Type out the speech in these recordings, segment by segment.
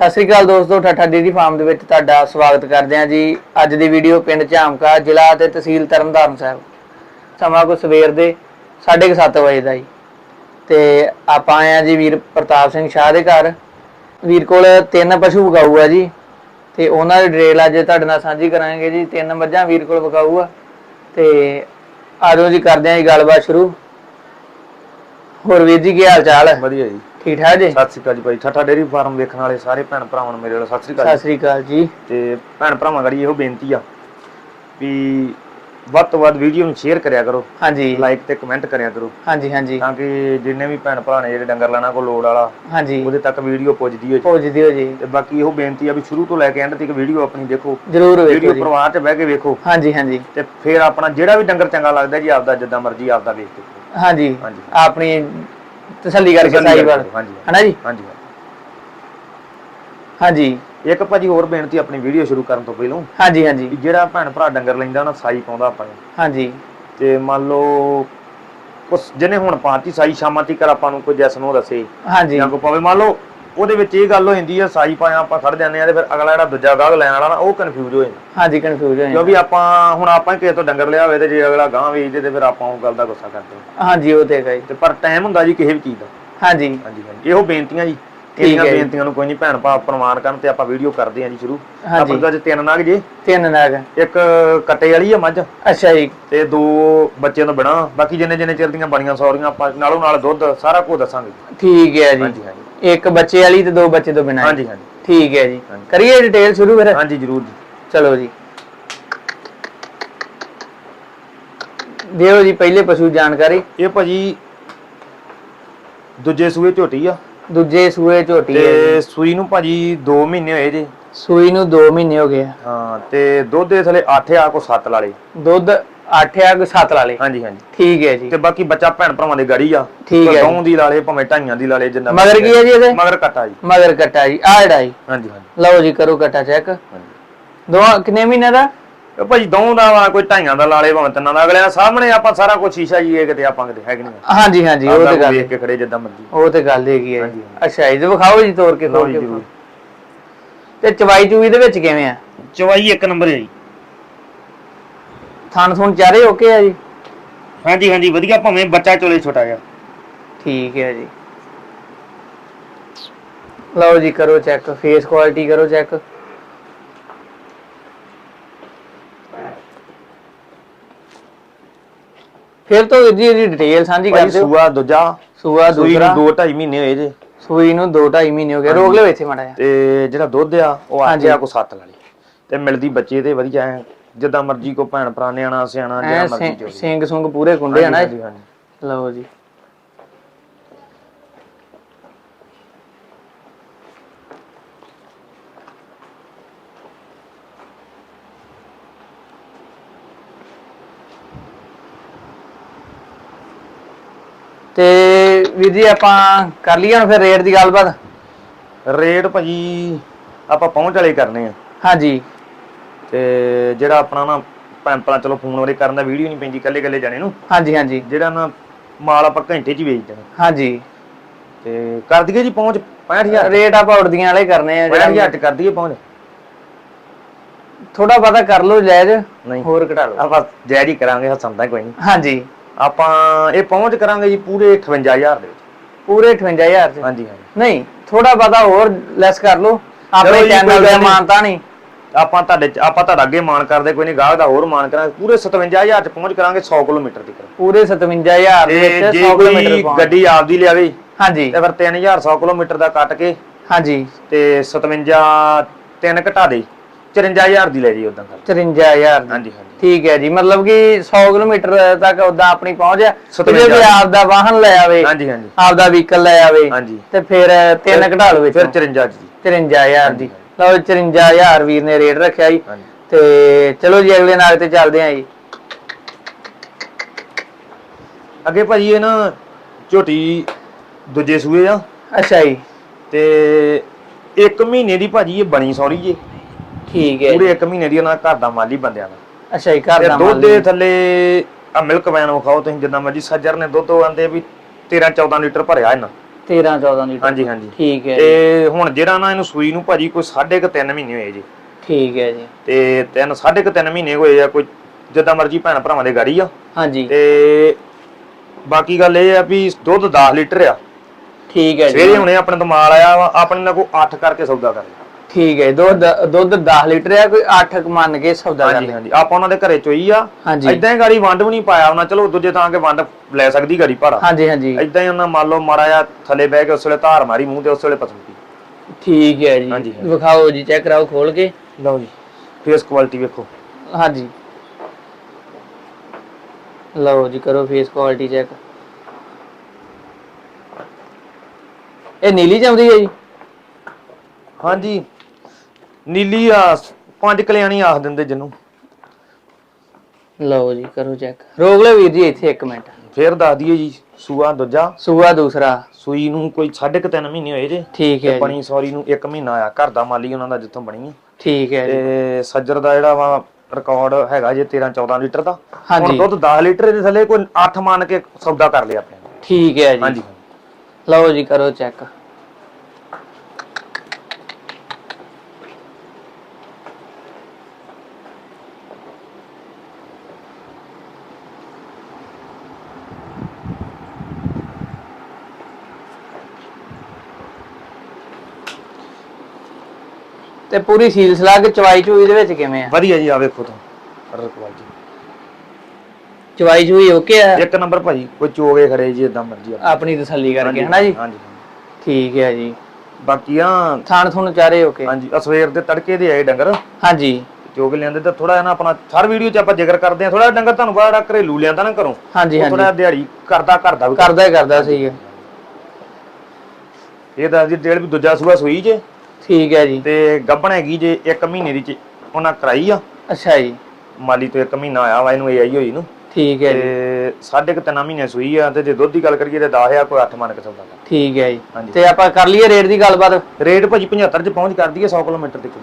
ਸਤਿ ਸ੍ਰੀ ਅਕਾਲ ਦੋਸਤੋ, ਠਾਠਾ dairy farm ਦੇ ਵਿੱਚ ਤੁਹਾਡਾ ਸਵਾਗਤ ਕਰਦੇ ਹਾਂ ਜੀ। ਅੱਜ ਦੀ ਵੀਡੀਓ ਪਿੰਡ ਝਾਮਕਾ, ਜ਼ਿਲ੍ਹਾ ਤੇ ਤਹਿਸੀਲ ਤਰਨਤਾਰਨ ਸਾਹਿਬ। ਸਮਾਂ ਕੋ ਸਵੇਰ ਦੇ 7:30 ਵਜੇ ਦਾ ਜੀ। ਤੇ ਆਪਾਂ ਆਏ ਆ ਜੀ ਵੀਰ ਪ੍ਰਤਾਪ ਸਿੰਘ ਸ਼ਾਹ ਦੇ ਘਰ। ਵੀਰ ਕੋਲ ਤਿੰਨ ਪਸ਼ੂ ਵਿਕਾਊ ਆ ਜੀ। ਤੇ ਉਹਨਾਂ ਦੀ ਡਿਟੇਲ ਅੱਜ ਤੁਹਾਡੇ ਨਾਲ ਸਾਂਝੀ ਕਰਾਂਗੇ ਜੀ। ਤਿੰਨ ਮੱਝਾਂ ਵੀਰ ਕੋਲ ਵਿਕਾਊ ਆ ਤੇ ਆਜੋ ਜੀ ਕਰਦੇ ਆਂ ਜੀ ਗੱਲਬਾਤ ਸ਼ੁਰੂ। ਹੋਰ ਵੀਰ ਜੀ, ਕੀ ਹਾਲ ਚਾਲ ਹੈ? ਵਧੀਆ ਜੀ। ਠੀਕ ਠਾਕ ਜੀ? ਸਤਿ ਸ੍ਰੀ ਅਕਾਲ ਜੀ ਭਾਈ। ਠੱਠਾ ਡੇਰੀ ਫਾਰਮ ਵੇਖਣ ਵਾਲੇ ਸਾਰੇ ਭੈਣ ਭਰਾਵਾਂ ਨੂੰ ਮੇਰੇ ਵੱਲੋਂ ਸਤਿ ਸ੍ਰੀ ਅਕਾਲ ਸਤਿ ਜੀ। ਸ੍ਰੀ ਅਕਾਲ ਜੀ। ਤੇ ਭੈਣ ਭਰਾਵਾਂ ਗੜੀ ਇਹੋ ਬੇਨਤੀ ਆ ਵੀ ਵੱਧ ਤੋਂ ਵੱਧ ਵੀਡੀਓ ਨੂੰ ਸ਼ੇਅਰ ਕਰਿਆ ਕਰੋ। ਹਾਂਜੀ। ਲਾਈਕ ਤੇ ਕਮੈਂਟ ਕਰਿਆ ਕਰੋ। ਹਾਂਜੀ ਹਾਂਜੀ। ਤਾਂ ਕਿ ਜਿੰਨੇ ਵੀ ਭੈਣ ਭਰਾ ਨੇ ਜਿਹੜੇ ਡੰਗਰ ਲੈਣਾ ਕੋ ਲੋੜ ਵਾਲਾ ਹਾਂਜੀ। ਉਹਦੇ ਤੱਕ ਵੀਡੀਓ ਪਹੁੰਚਦੀ ਹੋਏ। ਪੁੱਜਦੀ ਹੋ ਜੀ। ਤੇ ਬਾਕੀ ਇਹੋ ਬੇਨਤੀ ਆ ਵੀ ਸ਼ੁਰੂ ਤੋਂ ਲੈ ਕੇ ਐਂਡ ਤੱਕ ਵੀਡੀਓ ਆਪਣੀ ਦੇਖੋ। ਜਰੂਰ ਵੇਖੋ ਵੀਡੀਓ ਜੀ। ਪਰਿਵਾਰ 'ਚ ਬਹਿ ਕੇ ਵੇਖੋ। ਹਾਂਜੀ ਹਾਂਜੀ। ਤੇ ਫਿਰ ਆਪਣਾ ਜਿਹੜਾ ਵੀ ਡੰਗਰ ਚੰਗਾ ਲੱਗਦਾ ਜੀ ਆਪਦਾ ਜਿੱਦਾਂ ਮਰਜ਼ੀ ਆਪਦਾ ਵੇਖ ਕੇ। ਹਾਂਜੀ। ਹਾਂਜੀ। ਆਪਣੀ ਤਸੱਲੀ ਕਰਕੇ ਤਸੱਲੀ ਸਾਈ ਵਾਲ। ਕਰੋ, ਹਾਂਜੀ ਹਨਾ ਜੀ? ਹਾਂਜੀ ਹਾਂਜੀ। ਇੱਕ ਭਾਜੀ ਹੋਰ ਬੇਨਤੀ ਆਪਣੀ ਵੀਡੀਓ ਸ਼ੁਰੂ ਕਰਨ ਤੋਂ ਪਹਿਲਾਂ ਹਾਂਜੀ ਹਾਂਜੀ। ਜਿਹੜਾ ਭੈਣ ਭਰਾ ਡੰਗਰ ਲੈਂਦਾ ਉਹਨਾਂ ਸਾਈ ਪਾਉਂਦਾ ਆਪਾਂ ਨੂੰ। ਹਾਂਜੀ। ਤੇ ਮੰਨ ਲਓ ਉਸ ਜਿਹਨੇ ਹੁਣ ਪਾਤੀ ਸਾਈ ਸ਼ਾਮਾਂ ਤੀਕ ਆਪਾਂ ਨੂੰ ਕੋਈ ਜੈਸ ਨੂੰ ਦੱਸੇ ਹਾਂਜੀ। ਜਾਂ ਕੋ ਪਵੇ। ਮੰਨ ਲਓ ਉਹਦੇ ਵਿੱਚ ਇਹ ਗੱਲ ਹੋ ਜਾਂਦੀ ਆ ਸਾਈ ਪਾਇਆ ਆਪਾਂ ਖੜ ਜਾਂਦੇ ਆ ਤੇ ਫਿਰ ਅਗਲਾ ਜਿਹੜਾ ਦੂਜਾ ਗਾਹਕ ਲੈਣ ਵਾਲਾ ਨਾ ਉਹ ਕਨਫਿਊਜ਼ ਹੋ ਜਾਂਦਾ। ਹਾਂਜੀ ਕਨਫਿਊਜ਼ ਹੋ ਜਾਂਦਾ। ਕਿਉਂਕਿ ਆਪਾਂ ਹੁਣ ਆਪਾਂ ਹੀ ਕਿਸੇ ਤੋਂ ਡੰਗਰ ਲਿਆ ਹੋਵੇ ਤੇ ਜੇ ਅਗਲਾ ਗਾਂ ਵੇਚਦੇ ਤੇ ਫਿਰ ਆਪਾਂ ਉਹ ਗੱਲ ਦਾ ਗੁੱਸਾ ਕਰਦੇ ਹਾਂ। ਹਾਂਜੀ ਉਹ ਤੇ ਹੈਗਾ ਜੀ। ਤੇ ਪਰ ਟਾਈਮ ਹੁੰਦਾ ਜੀ ਕਿਸੇ ਵੀ ਚੀਜ਼ ਦਾ। ਹਾਂਜੀ। ਹਾਂਜੀ ਹਾਂਜੀ। ਇਹੋ ਬੇਨਤੀਆਂ ਜੀ। ਹੈ ਜੀ। ਬੇਨਤੀਆਂ ਨੂੰ ਕੋਈ ਨਹੀਂ ਭੈਣ ਭਰਾ ਪ੍ਰਮਾਣ ਕਰਨ ਤੇ ਆਪਾਂ ਵੀਡੀਓ ਕਰਦੇ ਹਾਂ ਜੀ ਸ਼ੁਰੂ। ਆਪਾਂ ਅੱਜ ਤਿੰਨ ਨਾਗ ਜੇ। ਤਿੰਨ ਨਾਗ। ਇੱਕ ਕੱਟੇ ਵਾਲੀ ਆ ਮੱਝ। ਅੱਛਾ ਜੀ। ਤੇ ਦੋ ਬੱਚਿਆਂ ਤੋਂ ਬਣਾ ਬਾਕੀ ਜਿੰਨੇ ਜਿੰਨੇ ਚਿਰ ਦੀਆਂ ਬਣੀਆਂ ਸੌਰੀਆਂ ਆਪਾਂ ਨਾਲੋਂ ਨਾਲ ਦੁੱਧ ਸਾਰਾ ਕੁਝ ਦੱਸਾਂਗੇ। ਠੀਕ ਹੈ ਜੀ। ਹਾਂਜੀ ਹਾਂਜੀ। ਇੱਕ ਬੱਚੇ ਵਾਲੀ ਤੇ ਦੋ ਬੱਚੇ ਤੋਂ ਬਿਨਾਂ ਹਾਂਜੀ ਹਾਂਜੀ। ਠੀਕ ਹੈ ਜੀ। ਹਾਂਜੀ। ਕਰੀਏ ਡਿਟੇਲ ਸ਼ੁਰੂ ਫਿਰ? ਹਾਂਜੀ ਜਰੂਰ ਜੀ। ਚਲੋ ਜੀ। ਦਿਓ ਜੀ ਪਹਿਲੇ ਪਸ਼ੂ ਜਾਣਕਾਰੀ। ਇਹ ਭਾਜੀ ਦੂਜੇ ਸੂਏ ਝੋਟੀ ਆ। ਦੂਜੇ ਸੂਏ ਝੋਟੀ ਹੈ ਜੀ। ਤੇ ਸੂਈ ਨੂੰ ਭਾਜੀ 2 ਮਹੀਨੇ ਹੋਏ ਜੇ। ਸੂਈ ਨੂੰ 2 ਮਹੀਨੇ ਹੋ ਗਏ ਆ। ਹਾਂ ਤੇ ਦੁੱਧ ਦੇ ਥਲੇ 8 ਆ ਕੋ 7 ਲਾਲੇ ਦੁੱਧ 8 ਆ ਕਿ 7 ਲਾ ਲੇ ਹਾਂਜੀ ਹਾਂਜੀ। ਠੀਕ ਹੈ ਜੀ। ਤੇ ਬਾਕੀ ਬੱਚਾ ਭੈਣ ਭਰਾਵਾਂ ਦੇ ਗੜੀ ਆ। ਠੀਕ ਹੈ ਗਾਉਂ ਦੀ ਲਾਲੇ ਭਾਵੇਂ ਢਾਈਆਂ ਦੀ ਲਾਲੇ ਜਿੰਨਾ ਮਗਰ ਕੀ ਹੈ ਜੀ ਇਹਦੇ? ਮਗਰ ਕੱਟਾ ਜੀ। ਮਗਰ ਕਟਾ ਜੀ। ਆ ਜਿਹੜਾ ਜੀ। ਹਾਂਜੀ ਹਾਂਜੀ। ਲਓ ਜੀ ਕਰੋ ਕਟਾ ਚੈੱਕ ਹਾਂਜੀ। ਦੋ ਕਿੰਨੇ ਮਹੀਨੇ ਦਾ? ਭਾਜੀ ਦੋ ਦਾ ਵਾ ਕੋਈ ਢਾਈਆਂ ਦਾ ਲਾਲੇ ਭਾਵੇਂ ਤਿੰਨਾਂ ਦਾ। ਅਗਲਿਆਂ ਸਾਹਮਣੇ ਆਪਾਂ ਸਾਰਾ ਕੁਝ ਸ਼ੀਸ਼ਾ ਜੀ ਇਹ ਕਿਤੇ ਆਪਾਂ ਕਿਤੇ ਹੈ ਕਿ ਨਹੀਂ ਹਾਂਜੀ ਹਾਂਜੀ ਉਹ ਤੇ ਗੱਲ ਵੇਖ ਕੇ ਖੜੇ ਜਿੱਦਾਂ ਮਰਜ਼ੀ। ਉਹ ਤੇ ਗੱਲ ਹੈਗੀ ਹੈ। ਅੱਛਾ ਜੀ ਤੇ ਵਿਖਾਓ ਜੀ ਤੋਰ ਕੇ ਲਓ ਖੋਲ ਜੀ ਕੇ ਤੇ ਚਵਾਈ ਚੂਈ ਦੇ ਵਿੱਚ ਕਿਵੇਂ ਆ? ਚਵਾਈ ਇੱਕ ਨੰਬਰ ਹੈ ਜੀ। ਥਣ ਥੁਣ ਚਾਰੇ ਓਕੇ ਆ ਜੀ? ਹਾਂਜੀ ਹਾਂਜੀ ਵਧੀਆ ਭਾਵੇਂ ਬੱਚਾ ਚੋਲੇ ਛੋਟਾ ਜਿਹਾ। ਠੀਕ ਹੈ ਜੀ। ਲਓ ਜੀ ਕਰੋ ਚੈੱਕ ਫੇਸ ਕੁਆਲਿਟੀ ਕਰੋ ਚੈੱਕ ਫਿਰ ਤੋਂ ਵੀਰ ਜੀ ਇਹਦੀ ਡਿਟੇਲ ਸਾਂਝੀ ਕਰ ਦਿਓ। ਸੂਆ ਦੂਜਾ ਸੂਆ ਸੂਈ ਦੂਸਰਾ। ਨੂੰ 2 2.5 ਮਹੀਨੇ ਹੋਏ ਜੇ। ਸੂਈ ਨੂੰ 2 2.5 ਮਹੀਨੇ ਹੋ ਗਏ। ਰੋਕ ਲਿਓ ਇੱਥੇ ਮਾੜਾ ਜਿਹਾ। ਤੇ ਜਿਹੜਾ ਦੁੱਧ ਆ ਉਹ ਹਾਂਜੀ। ਆ ਕੋ 7 ਵਾਲੀ ਤੇ ਮਿਲਦੀ ਬੱਚੇ ਤੇ ਵਧੀਆ ਐ ਜਿੱਦਾਂ ਮਰਜ਼ੀ ਕੋ ਭੈਣ ਭਰਾ ਨਿਆਣਾ ਸਿਆਣਾ ਐ ਜਿਹੜਾ ਮਰਜ਼ੀ ਚੋਲੇ ਸਿੰਘ ਸੁੰਗ ਪੂਰੇ ਕੁੰਡੇ ਆ ਨਾ ਹਾਂਜੀ ਹਾਂਜੀ ਲਓ ਜੀ। ਤੇ ਵੀਰ ਜੀ ਆਪਾਂ ਕਰ ਲਈਏ ਹੁਣ ਫਿਰ ਰੇਟ ਦੀ ਗੱਲਬਾਤ? ਰੇਟ ਭਾਜੀ ਆਪਾਂ ਪਹੁੰਚ ਵਾਲੇ ਕਰਨੇ ਆ। ਹਾਂਜੀ। ਤੇ ਜਿਹੜਾ ਆਪਣਾ ਨਾ ਭਰਾ ਚਲੋ ਫੋਨ ਵਾਲੇ ਕਰਨ ਦਾ ਵੀਡੀਓ ਨਹੀਂ ਪੈਂਦੀ ਕੱਲੇ ਕੱਲੇ ਜਾਣੇ ਨੂੰ। ਹਾਂਜੀ ਹਾਂਜੀ। ਜਿਹੜਾ ਨਾ ਮਾਲ ਆਪਾਂ ਘੰਟੇ 'ਚ ਹੀ ਵੇਚ ਦੇਣਾ। ਹਾਂਜੀ। ਤੇ ਕਰ ਦਈਏ ਜੀ ਪਹੁੰਚ 65000 ਰੇਟ ਆਪਾਂ ਉੜਦੀਆਂ ਵਾਲੇ ਕਰਨੇ ਆ ਜਿਹੜਾ 65000 ਚ ਕਰ ਦਈਏ ਪਹੁੰਚ। ਥੋੜਾ ਪਤਾ ਕਰ ਲਓ ਜਾਇਜ਼ ਨਹੀਂ। ਹੋਰ ਘਟਾ ਲਓ। ਆਪਾਂ ਜਾਇਜ਼ ਹੀ ਕਰਾਂਗੇ ਹੱਸਣ ਦਾ ਕੋਈ ਨਹੀਂ। ਹਾਂਜੀ। ਆਪਾਂ ਇਹ ਪਹੁੰਚ ਕਰਾਂਗੇ ਜੀ ਪੂਰੇ 58000 ਦੇ ਵਿੱਚ। ਪੂਰੇ 58000 ਚ? ਹਾਂਜੀ ਹਾਂਜੀ। ਨਹੀਂ ਥੋੜਾ ਪਤਾ ਹੋਰ ਲੈਸ ਕਰ ਲਓ। ਆਪਣੇ ਚੈਨਲ ਦਾ। ਮਾਨਤਾ ਨਹੀਂ। ਆਪਾਂ ਤੁਹਾਡੇ ਆਪਾਂ ਤੁਹਾਡਾ ਅੱਗੇ ਮਾਨ ਕਰਦੇ ਕੋਈ ਨਹੀਂ ਗਾਹਕ ਦਾ ਹੋਰ ਮਾਨ ਕਰਾਂਗੇ। ਪੂਰੇ 57000 ਚ ਪਹੁੰਚ ਕਰਾਂਗੇ 100 ਕਿਲੋਮੀਟਰ ਤੱਕ ਪੂਰੇ 57000 ਦੇ ਵਿੱਚ ਜੇ 100 ਕੋਈ ਕਿਲੋਮੀਟਰ ਪਹੁੰਚ ਗੱਡੀ ਆਪਦੀ ਲਿਆਵੇ ਹਾਂਜੀ। ਤੇ ਫਿਰ 3100 ਕਿਲੋਮੀਟਰ ਦਾ ਕੱਟ ਕੇ ਹਾਂਜੀ। ਤੇ 57 ਤਿੰਨ ਘਟਾ ਦੇ 54000 ਦੀ ਲੈ ਜੀ ਉਦਾਂ ਕਰ 54000 ਦੀ। ਹਾਂਜੀ ਹਾਂਜੀ। ਠੀਕ ਹੈ ਜੀ ਮਤਲਬ ਕਿ 100 ਕਿਲੋਮੀਟਰ ਤੱਕ ਉਦਾਂ ਆਪਣੀ ਪਹੁੰਚ ਤੇ ਜੇ 57 ਕੋਈ ਆਪਦਾ ਵਾਹਨ ਲੈ ਆਵੇ ਹਾਂਜੀ ਹਾਂਜੀ। ਆਪਦਾ ਵਹੀਕਲ ਲੈ ਆਵੇ ਹਾਂਜੀ। ਤੇ ਫਿਰ ਤਿੰਨ ਘਟਾ ਲਓ ਵਿੱਚ। ਫਿਰ 54 ਜੀ। 54000 ਦੀ। ਲਓ 54000 ਵੀਰ ਨੇ ਰੇਟ ਰੱਖਿਆ ਜੀ। ਤੇ ਚਲੋ ਜੀ ਅਗਲੇ ਨਾਗ ਤੇ ਚੱਲਦੇ ਆਂ ਜੀ। ਅੱਗੇ ਭਾਜੀ ਇਹ ਨਾ ਝੋਟੀ ਦੂਜੇ ਸੂਏ ਆ। ਅੱਛਾ ਜੀ। ਤੇ ਇੱਕ ਮਹੀਨੇ ਦੀ ਭਾਜੀ ਇਹ ਬਣੀ ਸੌਰੀ ਜੀ। ਠੀਕ ਹੈ ਪੂਰੇ ਇੱਕ ਮਹੀਨੇ ਦੀ ਉਹਨਾਂ ਘਰ ਦਾ ਮਾਲੀ ਬੰਦਿਆਂ ਦਾ। ਅੱਛਾ ਜੀ ਘਰ ਦਾ ਦੁੱਧ ਮਾਲ ਦੇ ਥੱਲੇ ਆ ਮਿਲਕ ਵੈਨ ਵਿਖਾਓ ਤੁਸੀਂ ਜਿੱਦਾਂ ਮਰਜ਼ੀ ਸੱਜਰ ਨੇ ਦੁੱਧ ਆਂਦੇ ਵੀ 13 14 ਲੀਟਰ ਭਰਿਆ ਇਹਨਾਂ। 13 14 ਲੀਟਰ ਹਾਂਜੀ ਹਾਂਜੀ। ਠੀਕ ਹੈ ਜੀ। ਤੇ ਹੁਣ ਜਿਹੜਾ ਨਾ ਇਹਨੂੰ ਸੂਈ ਨੂੰ ਭਾਜੀ ਕੋਈ ਸਾਢੇ ਕੁ ਤਿੰਨ ਮਹੀਨੇ ਹੋਏ ਜੀ। ਠੀਕ ਹੈ ਜੀ। ਤੇ ਤਿੰਨ ਸਾਢੇ ਕੁ ਤਿੰਨ ਮਹੀਨੇ ਹੋਏ ਆ ਕੋਈ ਜਿੱਦਾਂ ਮਰਜ਼ੀ ਭੈਣ ਭਰਾਵਾਂ ਦੇ ਗਾੜੀ ਆ। ਹਾਂਜੀ। ਤੇ ਬਾਕੀ ਗੱਲ ਇਹ ਆ ਵੀ ਦੁੱਧ 10 ਲੀਟਰ ਆ। ਠੀਕ ਹੈ ਜੀ। ਸਵੇਰੇ ਹੁਣੇ ਆਪਣੇ ਤੋਂ ਮਾਲ ਆਇਆ ਵਾ ਆਪਣੇ ਨਾਲ ਕੋਈ 8 ਕਰਕੇ ਸੌਦਾ ਕਰ। ਲਿਆ ਠੀਕ ਹੈ ਦੁੱਧ ਦੁੱਧ 10 ਲੀਟਰ ਹੈ ਕੋਈ 8 ਮੰਨ ਕੇ ਸੌਦਾ ਕਰ ਹਾਂਜੀ ਲਿਆ। ਹਾਂਜੀ। ਆਪਾਂ ਉਹਨਾਂ ਦੇ ਘਰੇ ਚੋਈ ਆ। ਹਾਂਜੀ। ਇਦਾਂ ਹੀ ਗਾੜੀ ਵੰਡ ਵੀ ਨਹੀਂ ਪਾਇਆ ਉਹਨਾਂ ਚਲੋ ਦੂਜੇ ਤਾਂ ਕੇ ਵੰਡ ਲੈ ਸਕਦੀ ਗਾੜੀ ਭਾਰਾ। ਹਾਂਜੀ ਹਾਂਜੀ। ਇਦਾਂ ਹੀ ਉਹਨਾਂ ਮੰਨ ਲਓ ਮਾਰਾ ਆ ਥੱਲੇ ਬਹਿ ਕੇ ਉਸ ਵੇਲੇ ਧਾਰ ਮਾਰੀ ਮੂੰਹ ਤੇ ਉਸ ਵੇਲੇ ਪਸੰਦੀ ਠੀਕ ਹੈ ਜੀ। ਹਾਂਜੀ, ਹਾਂਜੀ। ਵਿਖਾਓ ਜੀ ਚੈੱਕ ਕਰਾਓ ਖੋਲ ਕੇ। ਲਓ ਜੀ ਫੇਸ ਕੁਆਲਿਟੀ ਵੇਖੋ। ਹਾਂਜੀ। ਲਓ ਜੀ ਕਰੋ ਫੇਸ ਕੁਆਲਿਟੀ ਚੈੱਕ। ਇਹ ਨੀਲੀ ਜਾਂਦੀ ਹੈ ਜੀ? ਹਾਂਜੀ। ਨੀਲੀ ਆ ਪੰਜ ਕਲਿਆਣੀ ਆਖ ਦਿੰਦੇ ਜਿਹਨੂੰ। ਲਓ ਜੀ ਕਰੋ ਚੈੱਕ ਰੋਕ ਲਓ ਵੀਰ ਜੀ ਇੱਥੇ 1 ਮਿੰਟ। ਫੇਰ ਦੱਸ ਦਈਏ ਜੀ ਸੂਆ ਦੂਜਾ। ਸੂਆ ਦੂਸਰਾ। ਸੂਈ ਨੂੰ ਕੋਈ ਸਾਢੇ ਕੁ ਤਿੰਨ ਮਹੀਨੇ ਹੋਏ ਜੇ। ਠੀਕ ਹੈ ਤੇ ਬਣੀ ਸੌਰੀ ਨੂੰ 1 ਮਹੀਨਾ ਆ। ਘਰ ਦਾ ਮਾਲੀ ਉਹਨਾਂ ਦਾ ਜਿੱਥੋਂ ਬਣੀ ਆ। ਠੀਕ ਹੈ ਜੀ। ਤੇ ਸੱਜਰ ਦਾ ਜਿਹੜਾ ਵਾ ਰਿਕਾਰਡ ਹੈਗਾ ਜੇ 13 14 ਲੀਟਰ ਦਾ। ਹੁਣ ਦੁੱਧ 10 ਲੀਟਰ ਦੇ ਥੱਲੇ ਕੋਈ 8 ਮੰਨ ਕੇ ਸੌਦਾ ਕਰ ਲਿਆ ਆਪਣੇ। ਠੀਕ ਹੈ ਜੀ। ਹਾਂਜੀ। ਲਓ ਜੀ ਕਰੋ ਚੈੱਕ ਤੇ ਪੂਰੀ ਸੀਲ ਸਲਾਹ ਕੇ ਚਵਾਈ ਚੂਈ ਦੇ ਵਿੱਚ ਕਿਵੇਂ ਆ? ਵਧੀਆ ਜੀ ਆ ਵੇਖੋ ਤਾਂ। ਕੁਆਲਿਟੀ ਚਵਾਈ ਚੂਈ ਓਕੇ ਆ? ਇੱਕ ਨੰਬਰ ਭਾਜੀ ਕੋਈ ਚੋਗੇ ਖੜੇ ਜੀ ਇਦਾਂ ਮਰਜ਼ੀ ਆ। ਆਪਣੀ ਤਸੱਲੀ ਕਰਕੇ ਹਨਾ ਜੀ? ਹਾਂਜੀ। ਠੀਕ ਹੈ ਜੀ। ਬਾਕੀ ਆ ਥਾਣ ਥੁਣ ਚਾਰੇ ਓਕੇ ਹਾਂਜੀ ਆ ਸਵੇਰ ਦੇ ਤੜਕੇ ਦੇ ਆਏ ਡੰਗਰ। ਹਾਂਜੀ। ਚੋਗ ਲਿਆਂਦੇ ਤਾਂ ਥੋੜਾ ਨਾ ਆਪਣਾ ਹਰ ਵੀਡੀਓ 'ਚ ਆਪਾਂ ਜ਼ਿਕਰ ਕਰਦੇ ਆ ਥੋੜਾ ਡੰਗਰ ਤੁਹਾਨੂੰ ਬੜਾ ਘਰੇਲੂ ਲਿਆਂਦਾ ਨਾ ਘਰੋਂ। ਹਾਂਜੀ ਹਾਂਜੀ। ਥੋੜਾ ਦਿਹਾੜੀ ਕਰਦਾ ਘਰ ਦਾ ਵੀ ਕਰਦਾ ਹੀ ਕਰਦਾ ਸਹੀ ਹੈ ਇਹ ਦੱਸ ਦੀ ਡੇਢ ਵੀ ਦੂਜਾ ਸੂਆ ਸੂਈ ਜੇ। ਠੀਕ ਹੈ ਜੀ। ਤੇ ਗੱਬਣ ਹੈਗੀ ਜੇ 1 ਮਹੀਨੇ ਦੀ ਚ ਉਹਨਾਂ ਕਰਾਈ ਆ। ਅੱਛਾ ਜੀ। ਮਾਲੀ ਤੋਂ 1 ਮਹੀਨਾ ਆਇਆ ਵਾ ਇਹਨੂੰ ਇਹ ਆਈ ਹੋਈ ਨੂੰ। ਠੀਕ ਹੈ ਜੀ। ਤੇ ਸਾਢੇ ਕੁ ਤਿੰਨ ਮਹੀਨੇ ਸੂਈ ਆ ਤੇ ਜੇ ਦੁੱਧ ਦੀ ਗੱਲ ਕਰੀਏ ਤੇ 10000 ਕੋਈ 8 ਮੰਨ ਕੇ ਸੌਦਾ ਕਰ ਠੀਕ ਹੈ ਜੀ। ਤੇ ਆਪਾਂ ਕਰ ਲਈਏ ਰੇਟ ਦੀ ਗੱਲਬਾਤ? ਰੇਟ ਭਾਜੀ 75 ਚ ਪਹੁੰਚ ਕਰ ਦਈਏ 100 ਕਿਲੋਮੀਟਰ ਤੱਕ।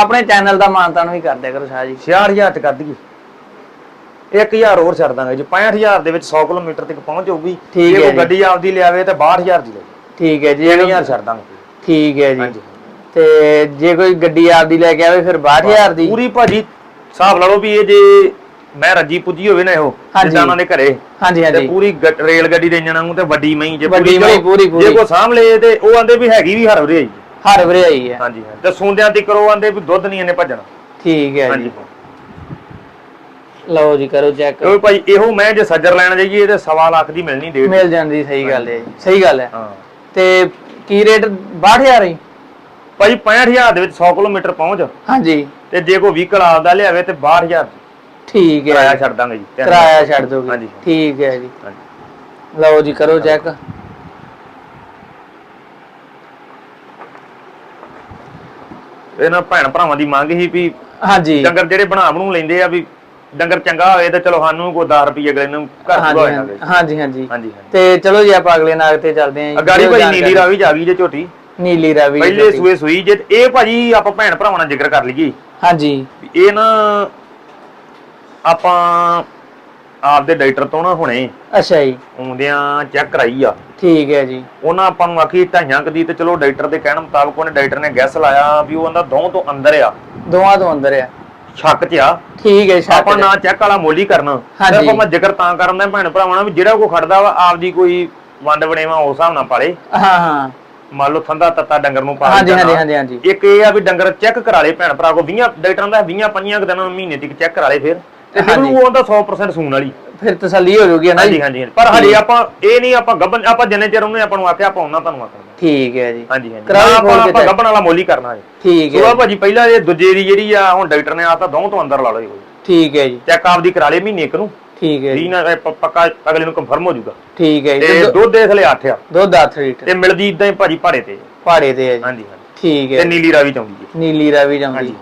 ਆਪਣੇ ਚੈਨਲ ਦਾ ਮਾਨਤਾਨ ਵੀ ਕਰ ਦਿਆ ਕਰੋ ਸ਼ਾਹ ਜੀ। 66000 ਚ ਕਰ ਦਈਏ 1000 ਹੋਰ ਛੱਡ ਦਾਂਗੇ ਜੀ 65000 ਦੇ ਵਿੱਚ 100 ਕਿਲੋਮੀਟਰ ਤੱਕ ਪਹੁੰਚ ਜਾਊਗੀ ਠੀਕ ਜੇ ਹੈ ਜੀ। ਗੱਡੀ ਆਪਦੀ ਲਿਆਵੇ ਤੇ 62000 ਦੀ ਲੈ ਠੀਕ ਹੈ ਜੀ 3000 ਛੱਡ ਦਾਂਗੇ। ਠੀਕ ਹੈ ਜੀ। ਹਾਂਜੀ। ਤੇ ਜੇ ਕੋਈ ਗੱਡੀ ਆਪਦੀ ਲੈ ਕੇ ਆਵੇ ਫਿਰ 62000 ਦੀ ਪੂਰੀ ਭਾਜੀ ਹਿਸਾਬ ਲਾ ਲਓ ਵੀ ਇਹ ਜੇ ਮੈਂ ਰੱਜੀ ਪੁੱਜੀ ਹੋਵੇ ਨਾ ਇਹੋ ਹਾਂਜੀ। ਜਿੱਦਾਂ ਉਹਨਾਂ ਦੇ ਘਰੇ। ਹਾਂਜੀ ਤੇ ਹਾਂਜੀ। ਪੂਰੀ ਗ- ਰੇਲ ਗੱਡੀ ਦੇ ਇੰਜਣਾਂ ਨੂੰ ਤੇ ਵੱਡੀ ਮਈ ਜੇ ਵੱਡੀ ਪੂਰੀ- ਪੂਰੀ। ਜੇ ਕੋ ਸਾਂਭ ਲਏ ਤੇ ਉਹ ਆਂਦੇ ਵੀ ਹੈਗੀ ਵੀ ਹਰ ਵਰੇ ਹਰ ਭਰਿਆਈ ਹੈ। ਹਾਂਜੀ ਹਾਂ ਤੇ ਸੁੰਦਿਆਂ ਤੇ ਕਰੋ ਆਂਦੇ ਵੀ ਦੁੱਧ ਨਹੀਂ ਇਹਨੇ ਭੱਜਣਾ। ਠੀਕ ਹੈ ਹਾਂਜੀ। ਜੀ। ਲਓ ਜੀ ਕਰੋ ਚੈੱਕ। ਕਿਉਂਕਿ ਭਾਈ ਇਹੋ ਮੈਂ ਜੇ ਸੱਜਰ ਲੈਣ ਜਾਈਏ ਤੇ ਸਵਾ ਲੱਖ ਦੀ ਮਿਲਣੀ ਡੇਢ। ਮਿਲ ਜਾਂਦੀ ਸਹੀ ਗੱਲ ਹੈ ਜੀ। ਸਹੀ ਗੱਲ ਹੈ। ਹਾਂ। ਤੇ ਕੀ ਰੇਟ 62000 ਹੈ? ਭਾਈ 65000 ਦੇ ਵਿੱਚ 100 ਕਿਲੋਮੀਟਰ ਪਹੁੰਚ। ਹਾਂਜੀ। ਤੇ ਜੇ ਕੋਈ ਵਹੀਕਲ ਆਪਦਾ ਲਿਆਵੇ ਤੇ 62000 ਠੀਕ ਹੈ। ਕਿਰਾਇਆ ਛੱਡ ਦਾਂਗੇ ਜੀ। ਕਿਰਾਇਆ ਛੱਡ ਦੋਗੇ। ਹਾਂਜੀ। ਠੀਕ ਹੈ ਜੀ। ਲਓ ਜੀ ਕਰੋ ਚੈੱਕ ਇਹਨਾਂ ਭੈਣ ਭਰਾਵਾਂ ਦੀ ਮੰਗ ਸੀ ਵੀ ਹਾਂਜੀ। ਡੰਗਰ ਜਿਹੜੇ ਬਣਾ ਬਣੂ ਲੈਂਦੇ ਆ ਵੀ ਡੰਗਰ ਚੰਗਾ ਹੋਵੇ ਤੇ ਚਲੋ ਸਾਨੂੰ ਕੋਈ 10 ਰੁਪਏ ਅਗਲੇ ਨੂੰ ਘਰ ਹਾਂਜੀ ਪੂਰਾ ਹੋ ਹਾਂਜੀ ਹਾਂਜੀ। ਹਾਂਜੀ ਹਾਂਜੀ। ਤੇ ਚਲੋ ਜੀ ਆਪਾਂ ਅਗਲੇ ਨਾਗ ਤੇ ਚੱਲਦੇ ਜੀ। ਅਗਾੜੀ ਭਾਈ ਨੀਲੀ ਰਾਵੀ ਜਾ ਗਈ ਜੇ ਝੋਟੀ। ਨੀਲੀ ਰਾਵੀ ਪਹਿਲੇ। ਸੂਏ ਸੂਈ ਜੇ ਇਹ ਭਾਜੀ ਆਪਾਂ ਭੈਣ ਭਰਾਵਾਂ ਨਾਲ ਜ਼ਿਕਰ ਕਰ ਲਈਏ। ਹਾਂਜੀ। ਵੀ ਇਹ ਨਾ ਆਪਾਂ ਆਪਦੇ ਡਾਕਟਰ ਤੋਂ ਨਾ ਹੁਣੇ ਅੱਛਾ ਜੀ। ਆਉਂਦਿਆਂ ਚੈੱਕ ਕਰਾਈ ਆ। ਠੀਕ ਹੈ ਜੀ। ਉਹਨਾਂ ਆਪਾਂ ਨੂੰ ਆਖੀ ਢਾਈਆਂ ਕਦੀ ਤੇ ਚਲੋ ਡਾਕਟਰ ਦੇ ਕਹਿਣ ਮੁਤਾਬਕ ਉਹਨੇ ਡਾਕਟਰ ਨੇ ਗੈਸ ਲਾਇਆ ਵੀ ਉਹ ਕਹਿੰਦਾ ਦੋ ਤੋਂ ਅੰਦਰ ਆ। ਦੋਵਾਂ ਤੋਂ ਅੰਦਰ ਆ। ਸ਼ੱਕ 'ਚ ਆ। ਠੀਕ ਹੈ ਸ਼ਾਕ ਆਪਾਂ ਨਾ ਚੈੱਕ ਵਾਲਾ ਮੁੱਲ ਕਰਨਾ। ਸਿਰਫ ਆਪਾਂ ਜ਼ਿਕਰ ਤਾਂ ਕਰਨ ਭੈਣ ਭਰਾਵਾਂ ਨਾਲ ਵੀ ਜਿਹੜਾ ਕੋ ਖੜਦਾ ਵਾ ਆਪਦੀ ਕੋਈ ਵੰਡ ਵਣੇਵਾ ਉਸ ਹਿਸਾਬ ਨਾਲ ਪਾਲੇ। ਹਾਂ ਹਾਂ। ਮੰਨ ਲਓ ਠੰਡਾ ਤੱਤਾ ਡੰਗਰ ਨੂੰ ਪਾ ਹਾਂਜੀ ਹਾਂਜੀ। ਹਾਂਜੀ ਹਾਂਜੀ। ਇੱਕ ਇਹ ਆ ਵੀ ਡੰਗਰ ਚੈੱਕ ਕਰਾ ਲੇ ਭੈਣ ਭਰਾ ਕੋ। 20 ਡਾਕਟਰਾਂ ਦਾ 20 25 ਦਿਨਾਂ ਮਹੀਨੇ ਤੱਕ ਚੈੱਕ ਕਰਾ ਲੇ ਫਿਰ। ਤੇ ਫਿਰ। ਉਹ ਆਉਂਦਾ 100% ਸੂਣ ਵਾਲੀ। ਫਿਰ ਤਸੱਲੀ ਹੋ ਜਾਊਗੀ ਨਾ ਹਾਂਜੀ ਹਾਂਜੀ ਹਾਂਜੀ। ਪਰ ਹਜੇ ਆਪਾਂ ਇਹ ਨਹੀਂ ਆਪਾਂ ਗੱਬਨ ਆਪਾਂ ਜਿੰਨੇ ਚਿਰ ਉਹਨੇ ਆਪਾਂ ਨੂੰ ਆਖਿਆ ਆਪਾਂ ਉਹਨਾਂ ਤੁਹਾਨੂੰ ਆਖਣਾ। ਠੀਕ ਹੈ ਜੀ। ਹਾਂਜੀ ਹਾਂਜੀ। ਕਰਾਓ ਨਾ ਆਪਾਂ ਆਪਾਂ। ਗੱਬਨ ਵਾਲਾ ਮੁੱਲ ਹੀ ਕਰਨਾ ਹੈ ਠੀਕ ਹੈ ਸੁਆ ਭਾਜੀ ਪਹਿਲਾਂ ਇਹ ਦੂਜੇ ਦੀ ਜਿਹੜੀ ਆ ਹੁਣ ਡਾਕਟਰ ਨੇ ਆ ਤਾਂ ਦੋ ਤੋਂ ਅੰਦਰ ਲਾ ਲਓ ਠੀਕ ਹੈ ਜੀ। ਚੈੱਕ ਆਪਦੀ ਕਰਾ ਲੇ ਮਹੀਨੇ ਇੱਕ ਨੂੰ। ਠੀਕ ਹੈ ਜੀ। ਜੀ ਨਾ ਇਹ ਪ- ਪੱਕਾ ਅਗਲੇ ਨੂੰ ਕੰਫਰਮ ਹੋ ਜਾਊਗਾ। ਠੀਕ ਹੈ ਜੀ। ਤੇ ਤੇ ਦੁੱਧ ਦੇਖ ਲਿਆ 8 ਆ। ਦੁੱਧ 8 ਲੀਟਰ। ਤੇ ਮਿਲਦੀ ਇਦਾਂ ਹੀ ਭਾਜੀ ਭਾੜੇ ਤੇ। ਪਹਾੜੇ ਤੇ ਹੈ ਜੀ। ਹਾਂਜੀ ਹਾਂਜੀ। ਠੀਕ ਤੇ ਹੈ ਨੀਲੀ ਰਾਵੀ ਚਾਉਂਦੀ ਜੀ ਨੀਲੀ ਰਾਵੀ ਜਾਂਦੀ ਹਾਂਜੀ।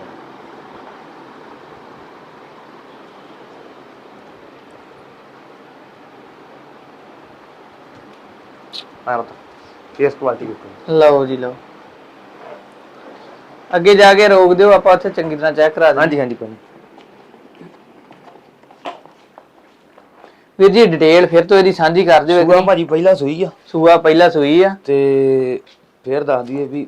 ਆ ਬਤਾ ਫੇਸ ਕੁਆਲਿਟੀ ਦੇਖੋ ਲਓ ਜੀ ਲਓ। ਅੱਗੇ ਜਾ ਕੇ ਰੋਕ ਦਿਓ ਆਪਾਂ ਉੱਥੇ ਚੰਗੀ ਤਰ੍ਹਾਂ ਚੈੱਕ ਕਰਾ ਦਿੰਦੇ। ਹਾਂਜੀ ਹਾਂਜੀ ਕੋਈ ਨੀ। ਵੀਰ ਜੀ ਡਿਟੇਲ ਫਿਰ ਤੋਂ ਇਹਦੀ ਸਾਂਝੀ ਕਰ ਦਿਓ ਸੂਆ ਭਾਜੀ ਪਹਿਲਾ ਸੂਈ ਆ। ਸੂਆ ਪਹਿਲਾ ਸੂਈ ਆ। ਤੇ ਫੇਰ ਦੱਸ ਦਈਏ ਵੀ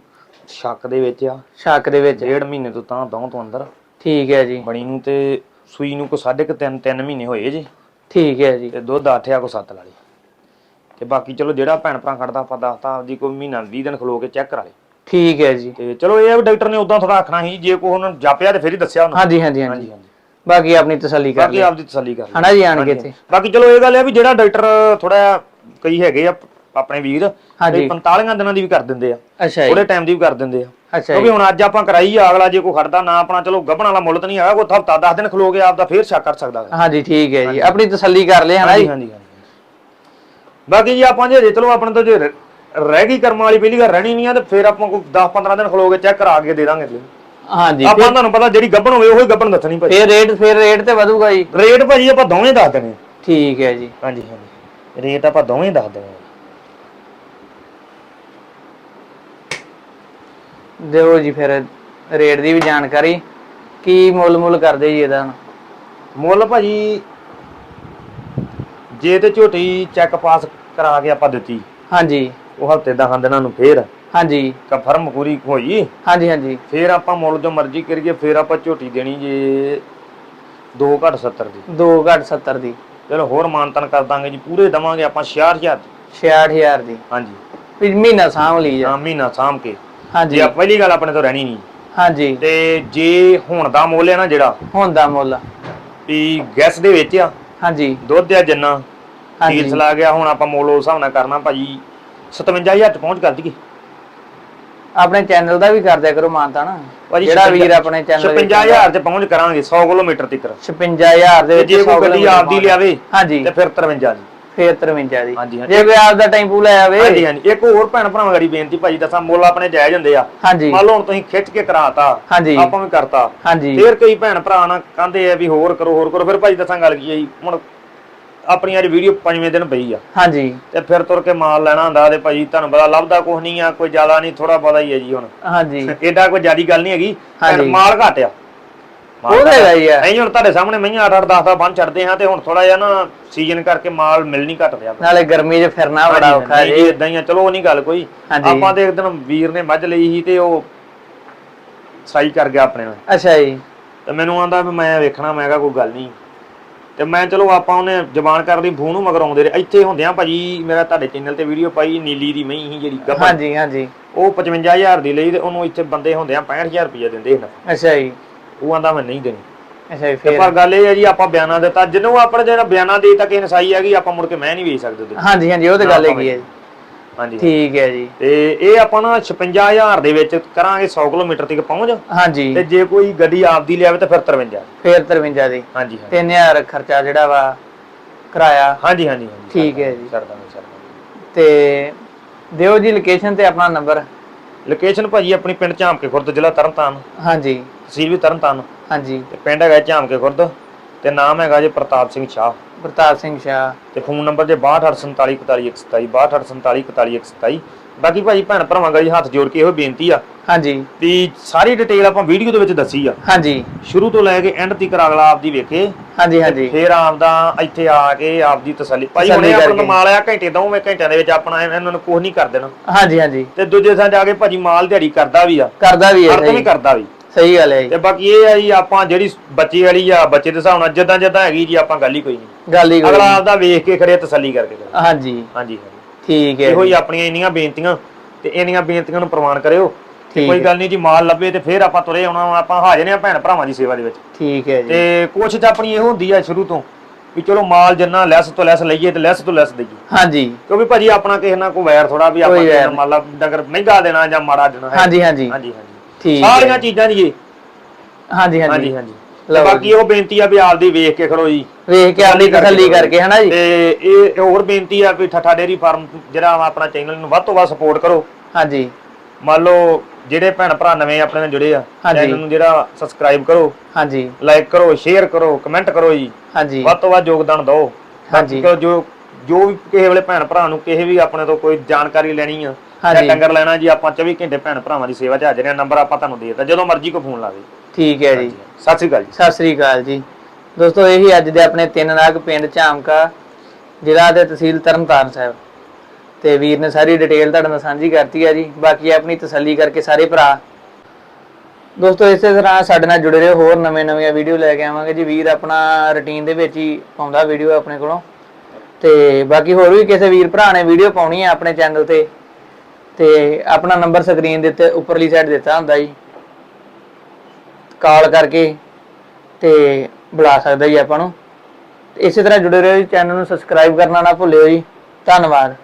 ਸ਼ੱਕ ਦੇ ਵਿੱਚ ਆ। ਸ਼ੱਕ ਦੇ ਵਿੱਚ। ਡੇਢ ਮਹੀਨੇ ਤੋਂ ਤਾਂ ਦੋ ਤੋਂ ਅੰਦਰ। ਠੀਕ ਹੈ ਜੀ। ਬਣੀ ਨੂੰ ਤੇ ਸੂਈ ਨੂੰ ਕੋ ਸਾਢੇ ਕੁ ਤਿੰਨ ਤਿੰਨ ਮਹੀਨੇ ਹੋਏ ਜੀ। ਠੀਕ ਹੈ ਜੀ। ਤੇ ਦੁੱਧ ਆਠਿਆ ਕੋ ਸੱਤ ਵਾਲੀ ਤੇ ਬਾਕੀ ਚਲੋ ਜਿਹੜਾ ਭੈਣ ਭਰਾ ਖੜਦਾ ਆਪਾਂ ਦੱਸਤਾ ਆਪਦੀ ਕੋਈ ਮਹੀਨਾ 20 ਦਿਨ ਖਲੋ ਕੇ ਚੈੱਕ ਕਰਾ ਲੇ ਠੀਕ ਹੈ ਜੀ। ਤੇ ਚਲੋ ਇਹ ਆ ਵੀ ਡਾਕਟਰ ਨੇ ਉਦਾਂ ਥੋੜਾ ਆਖਣਾ ਸੀ ਜੇ ਕੋਈ ਉਹਨਾਂ ਜਾਪਿਆ ਤੇ ਫਿਰ ਹੀ ਦੱਸਿਆ ਉਹਨਾਂ। ਹਾਂਜੀ ਹਾਂਜੀ ਹਾਂਜੀ। ਹਾਂਜੀ ਹਾਂਜੀ। ਬਾਕੀ ਆਪਣੀ ਤਸੱਲੀ ਕਰ ਬਾਕੀ ਲਈ ਆਪਦੀ ਤਸੱਲੀ ਕਰ ਲਈ ਹਨਾ ਜੀ ਆਣ ਕੇ ਇੱਥੇ। ਬਾਕੀ ਚਲੋ ਇਹ ਗੱਲ ਹੈ ਵੀ ਜਿਹੜਾ ਡਾਕਟਰ ਥੋੜਾ ਕਈ ਹੈਗੇ ਆ ਆਪਣੇ ਵੀਰ ਹਾਂਜੀ। ਤੇ 45 ਦਿਨਾਂ ਦੀ ਵੀ ਕਰ ਦਿੰਦੇ ਆ। ਅੱਛਾ ਜੀ। ਥੋੜੇ ਟਾਈਮ ਦੀ ਵੀ ਕਰ ਦਿੰਦੇ ਆ। ਅੱਛਾ ਕਿਉਂਕਿ ਹੁਣ ਅੱਜ ਆਪਾਂ ਕਰਾਈ ਆ ਅਗਲਾ ਜੇ ਕੋਈ ਖੜਦਾ ਨਾ ਆਪਣਾ ਚਲੋ ਗੱਭਣ ਵਾਲਾ ਮੁੱਲ ਤਾਂ ਨਹੀਂ ਹੈਗਾ ਕੋਈ ਹਫਤਾ 10 ਦਿਨ ਖਲੋ ਕੇ ਆਪਦਾ ਫੇਰ ਸ਼ੱਕ ਕਰ ਸਕਦਾ। ਹਾਂਜੀ ਠੀਕ ਹੈ ਜੀ। ਆਪਣੀ ਤਸੱਲੀ ਕਰ ਲਈ ਹਨਾ ਹਾਂਜੀ ਜੀ ਹਾਂਜੀ ਹਾਂਜੀ। ਬਾਕੀ ਜੀ ਆਪਾਂ ਜੇ ਚਲੋ ਆਪਣੇ ਤੋਂ ਜੇ ਰਹਿ ਗਈ ਕਰਮਾਂ ਵਾਲੀ ਪਹਿਲੀ ਗੱਲ ਰਹਿਣੀ ਨਹੀਂ ਆ ਤੇ ਫਿਰ ਆਪਾਂ ਕੋਈ 10 15 ਦਿਨ ਖਲੋ ਕੇ ਚੈੱਕ ਕਰਾ ਕੇ ਦੇ ਦਾਂਗੇ। ਹਾਂਜੀ ਆਪਾਂ ਤੁਹਾਨੂੰ ਪਤਾ ਜਿਹੜੀ ਗੱਭਣ ਹੋਵੇ ਉਹੀ ਗੱਭਣ ਦੱਸਣੀ ਭਾਈ। ਫਿਰ ਰੇਟ ਫਿਰ ਰੇਟ ਤੇ ਵਧੂਗਾ ਜੀ। ਰੇਟ ਭਾਜੀ ਆਪਾਂ ਦੋਵੇਂ ਦੱਸ ਦੇਣੇ। ਠੀਕ ਹੈ ਜੀ। ਹਾਂਜੀ ਹਾਂਜੀ। ਰੇਟ ਆਪਾਂ ਦੋਵੇਂ ਦੱਸ ਦੇਣੇ। ਦਿਓ ਜੀ ਫਿਰ ਰੇਟ ਦੀ ਵੀ ਜਾਣਕਾਰੀ। ਕੀ ਮੁੱਲ ਮੁੱਲ ਕਰਦੇ ਜੀ ਇਹਦਾ ਮੁੱਲ ਭਾਜੀ ਜੇ ਤੇ ਝੋਟੀ ਚੈੱਕ ਪਾਸ ਕਰਾ ਕੇ ਆਪਾਂ ਦਿੱਤੀ ਹਾਂਜੀ। ਉਹ ਹਫ਼ਤੇ 10 ਦਿਨਾਂ ਨੂੰ ਫੇਰ ਹਾਂਜੀ। ਕਨਫਰਮ ਪੂਰੀ ਹੋਈ। ਹਾਂਜੀ ਹਾਂਜੀ। ਫੇਰ ਆਪਾਂ ਮੁੱਲ ਜੋ ਮਰਜ਼ੀ ਕਰੀਏ ਫੇਰ ਆਪਾਂ ਝੋਟੀ ਦੇਣੀ ਜੇ 2 ਘੱਟ 70 ਦੀ। 2 ਘੱਟ 70 ਦੀ। ਚਲੋ ਹੋਰ ਮਾਨਤਨ ਕਰ ਦਾਂਗੇ ਜੀ ਪੂਰੇ ਦਵਾਂਗੇ ਆਪਾਂ 66000 ਦੀ। 66000 ਦੀ। ਹਾਂਜੀ। ਵੀ ਮਹੀਨਾ ਸਾਂਭ ਲਈ ਜਾ ਹਾਂ ਮਹੀਨਾ ਸਾਂਭ ਕੇ। ਹਾਂਜੀ। ਜੇ ਪਹਿਲੀ ਗੱਲ ਆਪਣੇ ਤੋਂ ਰਹਿਣੀ ਨਹੀਂ। ਹਾਂਜੀ। ਤੇ ਜੇ ਹੁਣ ਦਾ ਮੁੱਲ ਹੈ ਨਾ ਜਿਹੜਾ ਹੁੰਦਾ ਮੁੱਲ ਵੀ ਗੈਸ ਦੇ ਵਿੱਚ ਆ। ਹਾਂਜੀ। ਦੁੱਧ ਆ ਜਿੰਨਾ ਹਾਂਜੀ। ਸੀਲਸ ਲਾ ਗਿਆ ਹੁਣ ਆਪਾਂ ਮੁੱਲ ਉਸ ਹਿਸਾਬ ਨਾਲ ਕਰਨਾ ਭਾਜੀ 57000 ਚ ਪਹੁੰਚ ਕਰ ਦਈਏ। ਆਪਣੇ ਚੈਨਲ ਦਾ ਵੀ ਕਰ ਦਿਆ ਕਰੋ ਮਾਨਤਾ ਨਾ। ਭਾਜੀ ਜਿਹੜਾ 56 ਵੀਰ ਆਪਣੇ ਚੈਨਲ 56000 ਚ ਪਹੁੰਚ ਕਰਾਂਗੇ 100 ਕਿਲੋਮੀਟਰ ਤੱਕ। 56000 ਦੇ ਤੇ ਵਿੱਚ ਜੇ 100 ਕੋਈ ਗੱਡੀ ਕਿਲੋਮੀਟਰ ਆਪਦੀ ਲਿਆਵੇ ਹਾਂਜੀ। ਤੇ ਫਿਰ 53 ਦੀ ਫੇਰ 53 ਦੀ ਹਾਂਜੀ। ਜੇ ਕੋਈ ਆਪ ਦਾ ਟੈਂਪੂ ਲੈ ਆਵੇ। ਹਾਂਜੀ ਹਾਂਜੀ। ਇੱਕ ਹੋਰ ਭੈਣ ਭਰਾਵਾਂ ਗੜੀ ਬੇਨਤੀ ਭਾਜੀ ਦੱਸਾਂ ਮੁੱਲ ਆਪਣੇ ਜਾਇਜ਼ ਹੁੰਦੇ ਆ। ਹਾਂਜੀ। ਮੰਨ ਲਓ ਹੁਣ ਤੁਸੀਂ ਖਿੱਚ ਕੇ ਕਰਾਤਾ ਹਾਂਜੀ। ਆਪਾਂ ਵੀ ਕਰਤਾ। ਹਾਂਜੀ। ਫੇਰ ਕਈ ਭੈਣ ਭਰਾ ਨਾ ਕਹਿੰਦੇ ਆ ਵੀ ਹੋਰ ਕਰੋ ਹੋਰ ਕਰੋ। ਫਿਰ ਭਾਜੀ ਦੱਸਾਂ ਗੱਲ ਕੀ ਹੈ ਜੀ ਹੁਣ ਆਪਣੀ ਅੱਜ ਵੀਡੀਓ ਪੰਜਵੇਂ ਦਿਨ ਪਈ ਆ। ਹਾਂਜੀ। ਤੇ ਫਿਰ ਤੁਰ ਕੇ ਮਾਲ ਲੈਣਾ ਹੁੰਦਾ ਤੇ ਭਾਜੀ ਤੁਹਾਨੂੰ ਪਤਾ ਲੱਭਦਾ ਕੁਝ ਨਹੀਂ ਆ ਕੋਈ ਜ਼ਿਆਦਾ ਨਹੀਂ ਥੋੜਾ ਬਹੁਤਾ ਹੀ ਹੈ ਜੀ ਹੁਣ। ਹਾਂਜੀ। ਏਡਾ ਕੋਈ ਜ਼ਿਆਦੀ ਗੱਲ ਨਹੀਂ ਹੈਗੀ। ਪਰ ਮਾਲ ਘੱਟ ਆ ਮਾਲ ਉਹ ਤਾਂ ਹੈਗਾ ਹੀ ਆ। ਨਹੀਂ ਹੁਣ ਤੁਹਾਡੇ ਸਾਹਮਣੇ ਮਈਆਂ 8 8 10 10 ਬੰਨ ਛੱਡਦੇ ਹਾਂ ਤੇ ਹੁਣ ਥੋੜਾ ਜਿਹਾ ਨਾ ਸੀਜ਼ਨ ਕਰਕੇ ਮਾਲ ਮਿਲ ਨਹੀਂ ਘੱਟ ਰਿਹਾ। ਨਾਲੇ ਗਰਮੀ 'ਚ ਫਿਰਨਾ ਬੜਾ ਔਖਾ ਜੀ। ਇਦਾਂ ਹੀ ਆ। ਚਲੋ ਉਹ ਨਹੀਂ ਗੱਲ ਕੋਈ। ਆਪਾਂ ਤੇ ਇੱਕ ਦਿਨ ਵੀਰ ਨੇ ਮੱਝ ਲਈ ਸੀ ਤੇ ਉਹ ਸਾਈ ਕਰ ਗਿਆ ਆਪਣੇ ਨਾਲ। ਅੱਛਾ ਜੀ। ਤੇ ਮੈਨੂੰ ਆਂਦਾ ਵੀ ਮੈਂ ਵੇਖਣਾ ਮੈਂ ਕਿਹਾ ਕੋਈ ਗੱਲ ਨਹੀਂ। ਤੇ ਮੈਂ ਚਲੋ ਆਪਾਂ ਉਹਨੇ ਜ਼ਬਾਨ ਕਰ ਲਈ ਫੋਨ ਨੂੰ ਮਗਰ ਆਉਂਦੇ ਰਹੇ। ਇੱਥੇ ਹੁੰਦਿਆਂ ਭਾਜੀ ਮੇਰਾ ਤੁਹਾਡੇ ਚੈਨਲ ਤੇ ਵੀਡੀਓ ਪਾਈ ਨੀਲੀ ਦੀ ਮਹੀਂ ਸੀ ਜਿਹੜੀ ਗੱਭਣ। ਹਾਂਜੀ ਹਾਂਜੀ। ਉਹ 55000 ਦੀ ਲਈ ਤੇ ਉਹਨੂੰ ਇੱਥੇ ਬੰਦੇ ਹੁੰਦਿਆਂ 65000 ਰੁਪਏ ਦਿੰਦੇ ਹਨ। ਅੱਛਾ ਜੀ। ਉਹ ਆਂਦਾ ਮੈਂ ਨਹੀਂ ਦੇਣੀ। ਅੱਛਾ ਜੀ ਤੇ ਫੇਰ? ਪਰ ਗੱਲ ਇਹ ਹੈ ਜੀ ਆਪਾਂ ਬਿਆਨਾ ਦਿੱਤਾ। ਜਿਹਨੂੰ ਆਪਣੇ ਜਿਹੜਾ ਬਿਆਨਾ ਦੇ ਤਾਂ ਕਿਸੇ ਨਸਾਈ ਹੈਗੀ ਆਪਾਂ ਮੁੜ ਕੇ ਮੈਂ ਨਹੀਂ ਵੇਚ ਸਕਦੇ। ਹਾਂਜੀ ਹਾਂਜੀ ਉਹ ਤੇ ਗੱਲ ਹੈਗੀ ਹੈ ਜੀ। ਹਾਂਜੀ ਠੀਕ ਹੈ ਜੀ। ਤੇ ਇਹ ਆਪਾਂ ਨਾ 56000 ਦੇ ਵਿੱਚ ਕਰਾਂਗੇ 100 ਕਿਲੋਮੀਟਰ ਤੱਕ ਪਹੁੰਚ। ਹਾਂਜੀ। ਤੇ ਜੇ ਕੋਈ ਗੱਡੀ ਆਪਦੀ ਲਿਆਵੇ ਤਾਂ ਫਿਰ 53 ਫੇਰ 53 ਦੀ। ਹਾਂਜੀ ਹਾਂਜੀ। 3000 ਖਰਚਾ ਜਿਹੜਾ ਵਾ ਕਿਰਾਇਆ। ਹਾਂਜੀ ਹਾਂਜੀ ਠੀਕ ਹੈ ਜੀ। ਛੱਡ ਦਾਂਗੇ ਤੇ ਦਿਓ ਜੀ ਲੋਕੇਸ਼ਨ ਤੇ ਆਪਣਾ ਨੰਬਰ ਲੋਕੇਸ਼ਨ ਭਾਜੀ ਆਪਣੀ ਪਿੰਡ ਝਾਮਕੇ ਖੁਰਦ ਜ਼ਿਲ੍ਹਾ ਤਰਨਤਾਰਨ। ਹਾਂਜੀ। ਤਹਿਸੀਲ ਵੀ ਤਰਨਤਾਰਨ। ਹਾਂਜੀ। ਤੇ ਪਿੰਡ ਹੈਗਾ ਝਾਮਕੇ ਖੁਰਦ। ਤੇ ਨਾਮ ਹੈਗਾ ਜੀ ਪ੍ਰਤਾਪ ਸਿੰਘ ਸ਼ਾਹ। ਪ੍ਰਤਾਪ ਸਿੰਘ ਸ਼ਾਹ। ਤੇ ਫੋਨ ਨੰਬਰ ਜੇ 6248474127 6248474127 ਬਾਕੀ ਭਾਜੀ ਭੈਣ ਭਰਾਵਾਂ ਗਲੀ ਹੱਥ ਜੋੜ ਕੇ ਇਹੋ ਬੇਨਤੀ ਆ ਹਾਂਜੀ। ਵੀ ਸਾਰੀ ਡਿਟੇਲ ਆਪਾਂ ਵੀਡੀਓ ਦੇ ਵਿੱਚ ਦੱਸੀ ਆ। ਹਾਂਜੀ। ਸ਼ੁਰੂ ਤੋਂ ਲੈ ਕੇ ਐਂਡ ਤੱਕ ਅਗਲਾ ਆਪਦੀ ਵੇਖੇ। ਹਾਂਜੀ ਹਾਂਜੀ। ਫੇਰ ਆਪਦਾ ਇੱਥੇ ਆ ਕੇ ਆਪਦੀ ਤਸੱਲੀ ਭਾਈ ਹੁਣੇ ਆਪਣਾ। ਮਾਲ ਆ ਘੰਟੇ ਦੋਵੇਂ ਘੰਟਿਆਂ ਦੇ ਵਿੱਚ ਆਪਣਾ ਇਹਨਾਂ ਨੂੰ ਕੁਝ ਨਹੀਂ ਕਰ ਦੇਣਾ। ਹਾਂਜੀ ਹਾਂਜੀ। ਤੇ ਦੂਜੇ ਥਾਂ ਜਾ ਕੇ ਭਾਜੀ ਮਾਲ ਦਿਹਾੜੀ ਕਰਦਾ ਵੀ ਆ। ਕਰਦਾ ਵੀ ਹੈ ਅਰਥ ਵੀ ਸਹੀ। ਕਰਦਾ ਵੀ। ਸਹੀ ਗੱਲ ਹੈ ਜੀ। ਤੇ ਬਾਕੀ ਇਹ ਆ ਜੀ ਆਪਾਂ ਜਿਹੜੀ ਬੱਚੇ ਵਾਲੀ ਆ ਬੱਚੇ ਦੇ ਹਿਸਾਬ ਨਾਲ ਜਿੱਦਾਂ ਜਿੱਦਾਂ ਹੈਗੀ ਜੀ ਆਪਾਂ ਗੱਲ ਹੀ ਕੋਈ ਨਹੀਂ। ਗੱਲ ਹੀ ਕੋਈ ਅਗਲਾ ਆਪਦਾ ਵੇਖ ਕੇ ਖੜੇ ਤਸੱਲੀ ਕਰਕੇ ਕਰੇ ਹਾਂਜੀ। ਹਾਂਜੀ ਠੀਕ ਹੈ ਇਹੋ ਹੀ ਆਪਣੀਆਂ ਇੰਨੀਆਂ ਬੇਨਤੀਆਂ ਤੇ ਇੰਨੀਆਂ ਬੇਨਤੀਆਂ ਨੂੰ ਪ੍ਰਵਾਨ ਕਰਿਓ ਕੋਈ ਗੱਲ ਨਹੀਂ ਜੀ ਮਾਲ ਲੱਭੇ ਤੇ ਫੇਰ ਆਪਾਂ ਤੁਰੇ ਆਉਣਾ ਆਪਾਂ ਹਾਜ਼ਰ ਆ ਭੈਣ ਭਰਾਵਾਂ ਦੀ ਸੇਵਾ ਦੇ ਵਿੱਚ। ਠੀਕ ਹੈ ਜੀ। ਤੇ ਕੋਸ਼ਿਸ਼ ਆਪਣੀ ਇਹੋ ਹੁੰਦੀ ਆ ਸ਼ੁਰੂ ਤੋਂ ਵੀ ਚਲੋ ਮਾਲ ਜਿੰਨਾ ਲੈਸ ਤੋਂ ਲੈਸ ਲਈਏ ਤੇ ਲੈਸ ਤੋਂ ਲੈਸ ਦਈਏ। ਹਾਂਜੀ। ਕਿਉਂਕਿ ਭਾਜੀ ਆਪਣਾ ਕਿਸੇ ਨਾਲ ਕੋਈ ਵੈਰ ਥੋੜਾ ਵੀ ਆਪਾਂ ਮੰਨ ਲਾ ਡੰਗਰ ਮਹਿੰਗਾ ਦੇਣਾ ਜਾਂ ਮਾੜਾ ਦੇਣਾ ਹੈ। ਹਾਂਜੀ। ਹਾਂਜੀ ਹਾਂਜੀ। ਠੀਕ ਸਾਰੀਆਂ ਹੈ ਚੀਜ਼ਾਂ ਜੀ। ਇਹ। ਹਾਂਜੀ ਹਾਂਜੀ। ਹਾਂਜੀ ਹਾਂਜੀ। ਤੇ ਲਓ ਬਾਕੀ ਉਹ ਬੇਨਤੀ ਆ ਵੀ ਆਪਦੀ ਵੇਖ ਕੇ ਖੜੋ ਜੀ। ਵੇਖ ਕੇ ਆਪਣੀ ਤਸੱਲੀ ਕਰਕੇ ਹਨਾ ਜੀ? ਤੇ ਇਹ ਹੋਰ ਬੇਨਤੀ ਆ ਵੀ ਠੱਠਾ ਡੇਰੀ ਫਾਰਮ ਜਿਹੜਾ ਵਾ ਆਪਣਾ ਚੈਨਲ ਨੂੰ ਵੱਧ ਤੋਂ ਵੱਧ ਸਪੋਰਟ ਕਰੋ। ਹਾਂਜੀ। ਮੰਨ ਲਓ ਜਿਹੜੇ ਭੈਣ ਭਰਾ ਨਵੇਂ ਆਪਣੇ ਨਾਲ ਜੁੜੇ ਆ ਹਾਂਜੀ। ਚੈਨਲ ਨੂੰ ਜਿਹੜਾ ਸਬਸਕ੍ਰਾਈਬ ਕਰੋ ਹਾਂਜੀ। ਲਾਈਕ ਕਰੋ ਸ਼ੇਅਰ ਕਰੋ ਕਮੈਂਟ ਕਰੋ ਜੀ। ਹਾਂਜੀ। ਵੱਧ ਤੋਂ ਵੱਧ ਯੋਗਦਾਨ ਦਿਓ। ਹਾਂਜੀ। ਬਾਕੀ ਜੋ ਜੋ ਵੀ ਕਿਸੇ ਵੇਲੇ ਭੈਣ ਭਰਾ ਨੂੰ ਕਿਸੇ ਵੀ ਆਪਣੇ ਤੋਂ ਕੋਈ ਜਾਣਕਾਰੀ ਲੈਣੀ ਆ ਹਾਂਜੀ। ਡੰਗਰ ਲੈਣਾ ਜੀ ਆਪਾਂ 24 ਘੰਟੇ ਭੈਣ ਭਰਾਵਾਂ ਦੀ ਸੇਵਾ 'ਚ ਹਾਜ਼ਰ ਆ ਨੰਬਰ ਆਪਾਂ ਤੁਹਾਨੂੰ ਦੇ ਦਿੱਤਾ। ਜਦੋਂ ਮਰਜ਼ੀ ਕੋ ਫੋਨ ਲਾਵੇ। ਠੀਕ ਹੈ ਜੀ। ਸਤਿ ਸ੍ਰੀ ਅਕਾਲ ਜੀ। ਸਤਿ ਸ੍ਰੀ ਅਕਾਲ ਜੀ। ਦੋਸਤੋ ਇਹੀ ਅੱਜ ਦੇ ਆਪਣੇ ਤਿੰਨ ਨਾਗ ਪਿੰਡ ਝਾਮਕਾ ਜ਼ਿਲ੍ਹਾ ਤੇ ਤਹਿਸੀਲ ਤਰਨਤਾਰਨ ਸਾਹਿਬ। ਤੇ ਵੀਰ ਨੇ ਸਾਰੀ ਡਿਟੇਲ ਤੁਹਾਡੇ ਨਾਲ ਸਾਂਝੀ ਕਰਤੀ ਹੈ ਜੀ। ਬਾਕੀ ਆਪਣੀ ਤਸੱਲੀ ਕਰਕੇ ਸਾਰੇ ਭਰਾ। ਦੋਸਤੋ ਇਸੇ ਤਰ੍ਹਾਂ ਸਾਡੇ ਨਾਲ ਜੁੜੇ ਰਹੋ ਹੋਰ ਨਵੇਂ-ਨਵੀਆਂ ਵੀਡੀਓ ਲੈ ਕੇ ਆਵਾਂਗੇ ਜੀ। ਵੀਰ ਆਪਣਾ ਰੁਟੀਨ ਦੇ ਵਿੱਚ ਹੀ ਪਾਉਂਦਾ ਵੀਡੀਓ ਆਪਣੇ ਕੋਲੋਂ। ਤੇ ਬਾਕੀ ਹੋਰ ਵੀ ਕਿਸੇ ਵੀਰ ਭਰਾ ਨੇ ਵੀਡੀਓ ਪਾਉਣੀ ਹੈ ਆਪਣੇ ਚੈਨਲ ਤੇ ਤੇ ਆਪਣਾ ਨੰਬਰ ਸਕਰੀਨ ਦੇ ਉੱਤੇ ਉੱਪਰਲੀ ਸਾਈਡ ਦਿੱਤਾ ਹੁੰਦਾ ਜੀ। ਕਾਲ ਕਰਕੇ ਤੇ ਬੁਲਾ ਸਕਦਾ ਜੀ ਆਪਾਂ ਨੂੰ। ਤੇ ਇਸੇ ਤਰ੍ਹਾਂ ਜੁੜੇ ਰਹੋ ਜੀ ਚੈਨਲ ਨੂੰ ਸਬਸਕ੍ਰਾਈਬ ਕਰਨਾ ਨਾ ਭੁੱਲਿਓ ਜੀ। ਧੰਨਵਾਦ।